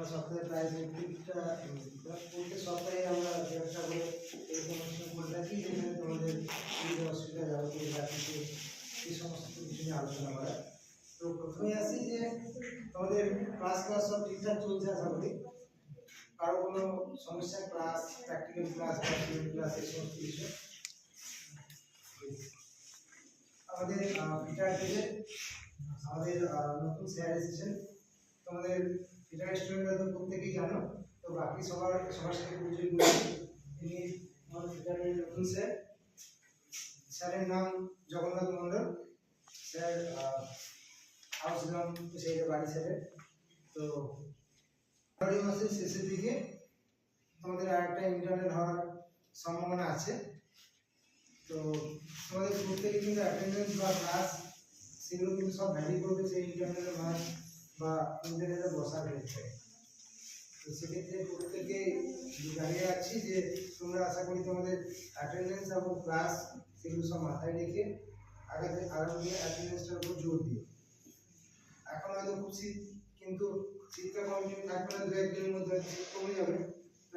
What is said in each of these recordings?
আমরা সপ্তাহে প্রায় প্রত্যেকটা প্রত্যেক সপ্তাহে আমরা একটা করে এরকম অনুষ্ঠান করে থাকি যেখানে তোমাদের সুবিধা অসুবিধা যাবতীয় যা কিছু, এই সমস্ত কিছু নিয়ে আলোচনা করা তো প্রথমে আসি যে, তোমাদের ক্লাস ক্লাস সব ঠিকঠাক চলছে আশা করি? কারও কোনো সমস্যা? Class practical class theory class এই সমস্ত কিছু? আমাদের পিটার আমাদের নতুন স্যার এসেছেন। তোমাদের পিটার স্টুডেন্টরা তো প্রত্যেকেই জানো। তো বাকি সবার সবার সাথে পরিচয় করে। তিনি আমাদের পিটারের নতুন স্যার। স্যারের নাম জগন্নাথ মণ্ডল। স্যার হাউসগ্রাম সেই বাড়ি স্যারের তো ফেব্রুয়ারি মাসের শেষের দিকে তোমাদের আর একটা ইন্টারনেট হওয়ার সম্ভাবনা আছে। তো তোমাদের প্রত্যেকে কিন্তু অ্যাটেন্ডেন্স বা ক্লাস সেগুলো কিন্তু সব ভ্যারি করবে সেই ইন্টারনেটের মান বা ইন্টারনেটে বসার ক্ষেত্রে তো সেক্ষেত্রে প্রত্যেকে জানিয়ে রাখছি যে তোমরা আশা করি তোমাদের অ্যাটেন্ডেন্স এবং ক্লাস সেগুলো সব মাথায় রেখে আগে আগামী অ্যাটেন্ডেন্সটার উপর জোর দিও। এখন হয়তো খুব শীত, কিন্তু শীতটা কন্টিনিউ থাকবে না দু একদিনের মধ্যে শীত কমে যাবে।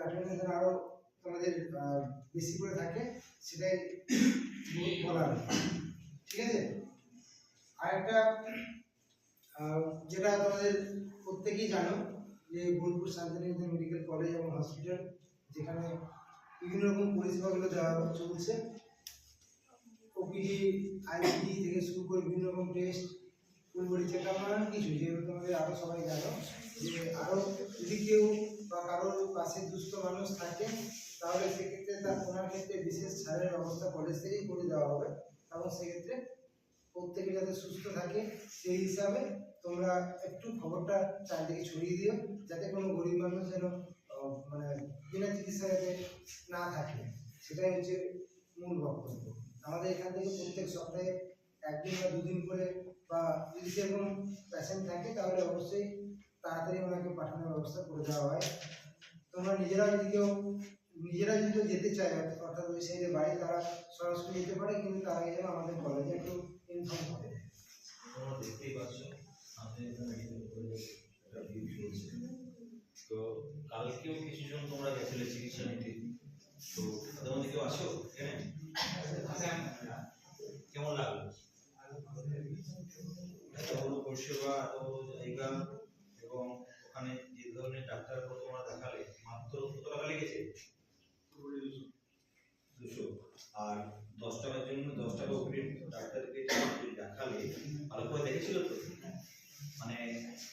অ্যাটেন্ডেন্স আরও তোমাদের বেশি করে থাকে, সেটাই বল- বলার। ঠিক আছে? আরেকটা যেটা তোমাদের প্রত্যেকেই জানো যে বোলপুর শান্তিনিকেতন মেডিকেল কলেজ এবং হসপিটাল, যেখানে বিভিন্ন রকম পরিষেবাগুলো দেওয়া চলছে। ওপিডি আইপিডি থেকে শুরু করে বিভিন্ন রকম test full body check up নানান কিছু, যেগুলো তোমাদের আরও সবাই জানো। যে আরও যদি কেউ বা কারোর পাশে দুস্থ মানুষ থাকে, তাহলে সেক্ষেত্রে তার ওনার ক্ষেত্রে বিশেষ ছাড়ের ব্যবস্থা কলেজ থেকেই করে দেওয়া হবে। এবং সেক্ষেত্রে প্রত্যেকে যাতে সুস্থ থাকে, সেই হিসাবে তোমরা একটু খবরটা চারদিকে ছড়িয়ে দিও, যাতে কোনো গরিব মানুষ যেন মানে বিনা চিকিৎসা যাতে না থাকে। সেটাই হচ্ছে মূল বক্তব্য। আমাদের এখান থেকে প্রত্যেক সপ্তাহে একদিন বা দুদিন করে বা যদি সেরকম পেশেন্ট থাকে, তাহলে অবশ্যই তাড়াতাড়ি ওনাকে পাঠানোর ব্যবস্থা করে দেওয়া হয়। তোমরা নিজেরা যদি কেউ, নিজেরা যদি যেতে চায়, অর্থাৎ ওই সাইডে বাড়ি, তারা সরাসরি যেতে পারে, কিন্তু তার আগে যেন আমাদের কলেজে একটু ইনফর্ম করে তোমরা দেখতেই পাচ্ছ আমাদের এখানে একটা চলছে। তো কালকেও কিছু জন তোমরা গেছিলে চিকিৎসা নিতে। তো মধ্যে কেউ আছো এখানে? কেমন লাগল? এত বড় পরিষেবা এত বড় জায়গা এবং ওখানে যে ধরনের ডাক্তার তোমরা দেখালে মাত্র কত টাকা লেগেছে? দুশো। আর দশ টাকার জন্য দশ টাকা উপরে ভালো তো। মানে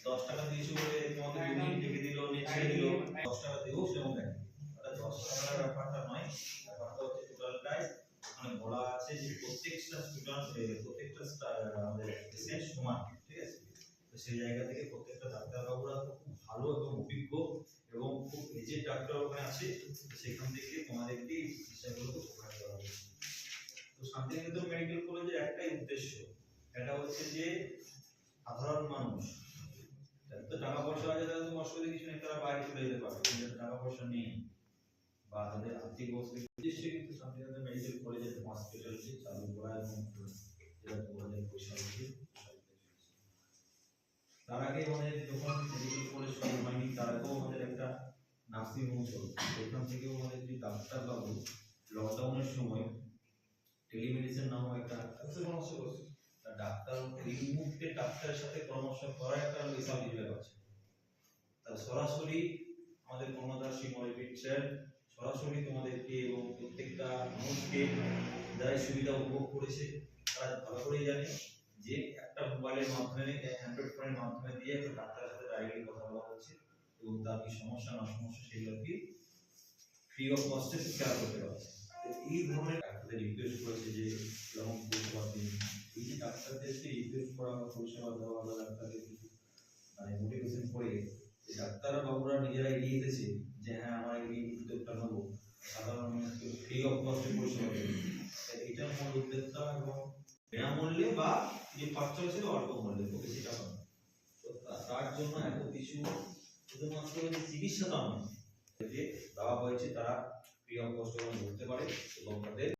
দশ টাকা দিয়েছে বলে তোমাকে দুদিন ডেকে দিল নিয়ে ছেড়ে দিল। দশ টাকা দেবো সেরকম দেখে ওটা দশ টাকার ব্যাপারটা নয় ব্যাপারটা হচ্ছে টোটালটাই ওখানে বলা আছে যে প্রত্যেকটা স্টুডেন্ট প্রত্যেকটা আমাদের পেশেন্ট সমান ঠিক আছে? তো সেই জায়গা থেকে প্রত্যেকটা ডাক্তারবাবুরা খুব ভালো এবং অভিজ্ঞ এবং খুব এজেড ডাক্তার ওখানে আছে সেখান থেকে তোমাদেরকে চিকিৎসাগুলো প্রোভাইড করা হচ্ছে তো শান্তিনিকেতন মেডিকেল কলেজের একটাই উদ্দেশ্য এটা হচ্ছে যে সাধারণ মানুষ তো টাকা পয়সা আছে তাদের তো অসুবিধা কিছু নেই তারা বাইরে চলে যেতে পারবে কিন্তু টাকা পয়সা নেই। বা তাদের আর্থিক অবস্থা উদ্দেশ্যে কিন্তু মেডিকেল চালু করা এবং যেটা পয়সা হচ্ছে তার আগে আমাদের যখন মেডিকেল কলেজ শুরু হয়নি তার আগেও আমাদের একটা নার্সিং হোম চলছে সেখান থেকেও আমাদের যে ডাক্তারবাবু লকডাউনের সময় টেলিমেডিসিন নামক একটা তা ডাক্তার এই মুহূর্তে ডাক্তারের সাথে পরামর্শ করার একটা বিশাল বিভাগ আছে তা সরাসরি আমাদের কর্মদার শ্রী মরিপিট স্যার, সরাসরি তোমাদেরকে এবং প্রত্যেকটা মানুষকে যারা সুবিধা উপভোগ করেছে, তারা ভালো করেই জানে যে একটা মোবাইলের মাধ্যমে অ্যান্ড্রয়েড ফোনের মাধ্যমে দিয়ে একটা ডাক্তারের সাথে ডাইরেক্টলি কথা বলা হচ্ছে এবং তার কি সমস্যা, না সমস্যা সেগুলো কি ফ্রি অফ কস্টে শেয়ার করতে পারছে। এই ধরনের ডাক্তারদের রিকোয়েস্ট করেছে যে এরকম পরিষেবা দিন এই যে ডাক্তারদেরকে বাবুরা নিজেরা এগিয়ে যে হ্যাঁ আমরা এই উদ্যোগটা নেব। সাধারণ বিনামূল্যে বা যে খরচা হয়েছিল অল্প মূল্যে তো বেশি টাকা তার জন্য এত কিছু শুধুমাত্র যে চিকিৎসাটা নয়, যে দেওয়া হয়েছে তারা ফ্রি অফ কস্ট ধরতে পারে এবং তাদের